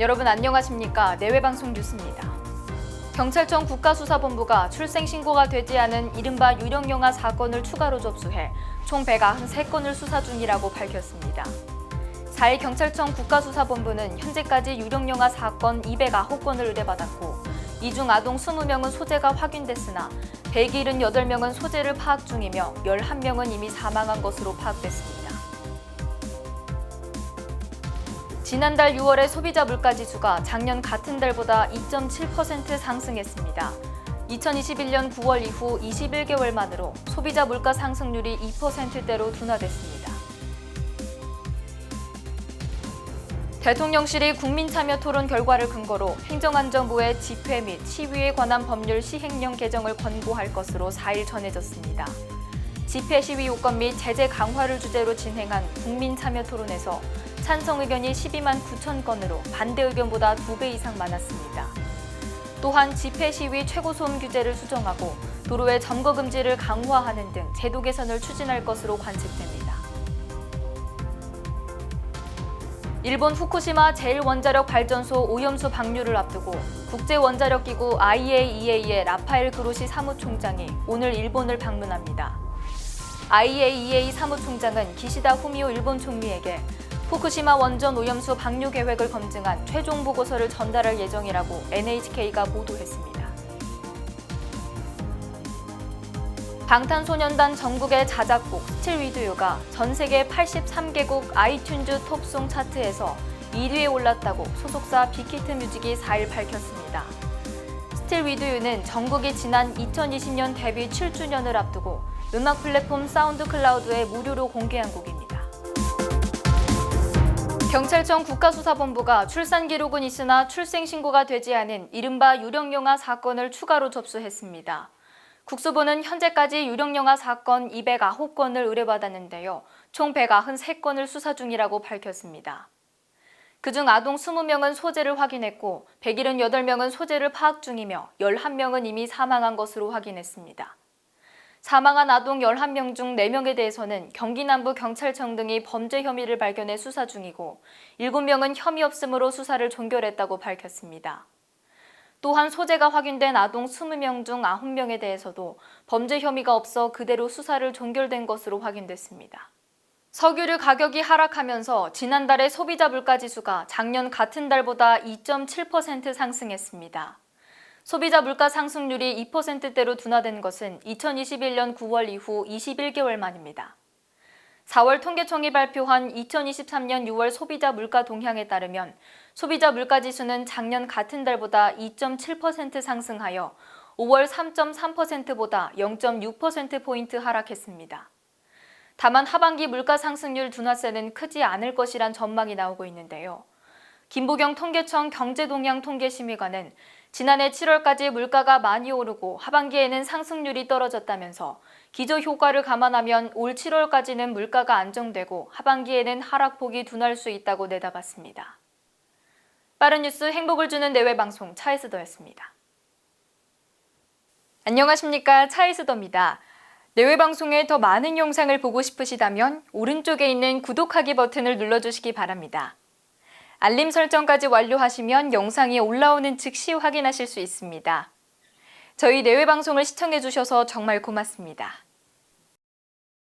여러분 안녕하십니까? 내외방송 뉴스입니다. 경찰청 국가수사본부가 출생신고가 되지 않은 이른바 유령영아 사건을 추가로 접수해 총 193건을 수사 중이라고 밝혔습니다. 4일 경찰청 국가수사본부는 현재까지 유령영아 사건 209건을 의뢰받았고 이 중 아동 20명은 소재가 확인됐으나 178명은 소재를 파악 중이며 11명은 이미 사망한 것으로 파악됐습니다. 지난달 6월의 소비자 물가지수가 작년 같은 달보다 2.7% 상승했습니다. 2021년 9월 이후 21개월 만으로 소비자 물가 상승률이 2%대로 둔화됐습니다. 대통령실이 국민참여 토론 결과를 근거로 행정안전부에 집회 및 시위에 관한 법률 시행령 개정을 권고할 것으로 4일 전해졌습니다. 집회 시위 요건 및 제재 강화를 주제로 진행한 국민 참여 토론에서 찬성 의견이 12만 9천 건으로 반대 의견보다 2배 이상 많았습니다. 또한 집회 시위 최고 소음 규제를 수정하고 도로의 점거 금지를 강화하는 등 제도 개선을 추진할 것으로 관측됩니다. 일본 후쿠시마 제1원자력 발전소 오염수 방류를 앞두고 국제원자력기구 IAEA의 라파엘 그로시 사무총장이 오늘 일본을 방문합니다. IAEA 사무총장은 기시다 후미오 일본 총리에게 후쿠시마 원전 오염수 방류 계획을 검증한 최종 보고서를 전달할 예정이라고 NHK가 보도했습니다. 방탄소년단 전국의 자작곡 스틸 위드유가 전 세계 83개국 아이튠즈 톱송 차트에서 1위에 올랐다고 소속사 빅히트 뮤직이 4일 밝혔습니다. 스틸 위드유는 전국이 지난 2020년 데뷔 7주년을 앞두고 음악 플랫폼 사운드 클라우드에 무료로 공개한 곡입니다. 경찰청 국가수사본부가 출산 기록은 있으나 출생 신고가 되지 않은 이른바 유령 영아 사건을 추가로 접수했습니다. 국수부는 현재까지 유령 영아 사건 209건을 의뢰받았는데요. 총 193건을 수사 중이라고 밝혔습니다. 그중 아동 20명은 소재를 확인했고 178명은 소재를 파악 중이며 11명은 이미 사망한 것으로 확인했습니다. 사망한 아동 11명 중 4명에 대해서는 경기 남부 경찰청 등이 범죄 혐의를 발견해 수사 중이고 7명은 혐의 없음으로 수사를 종결했다고 밝혔습니다. 또한 소재가 확인된 아동 20명 중 9명에 대해서도 범죄 혐의가 없어 그대로 수사를 종결된 것으로 확인됐습니다. 석유류 가격이 하락하면서 지난달의 소비자 물가 지수가 작년 같은 달보다 2.7% 상승했습니다. 소비자 물가 상승률이 2%대로 둔화된 것은 2021년 9월 이후 21개월 만입니다. 4월 통계청이 발표한 2023년 6월 소비자 물가 동향에 따르면 소비자 물가 지수는 작년 같은 달보다 2.7% 상승하여 5월 3.3%보다 0.6%포인트 하락했습니다. 다만 하반기 물가 상승률 둔화세는 크지 않을 것이란 전망이 나오고 있는데요. 김보경 통계청 경제동향 통계심의관은 지난해 7월까지 물가가 많이 오르고 하반기에는 상승률이 떨어졌다면서 기저 효과를 감안하면 올 7월까지는 물가가 안정되고 하반기에는 하락폭이 둔할 수 있다고 내다봤습니다. 빠른 뉴스 행복을 주는 내외 방송 차이스더였습니다. 안녕하십니까 차이스더입니다. 내외 방송에 더 많은 영상을 보고 싶으시다면 오른쪽에 있는 구독하기 버튼을 눌러주시기 바랍니다. 알림 설정까지 완료하시면 영상이 올라오는 즉시 확인하실 수 있습니다. 저희 내외 방송을 시청해 주셔서 정말 고맙습니다.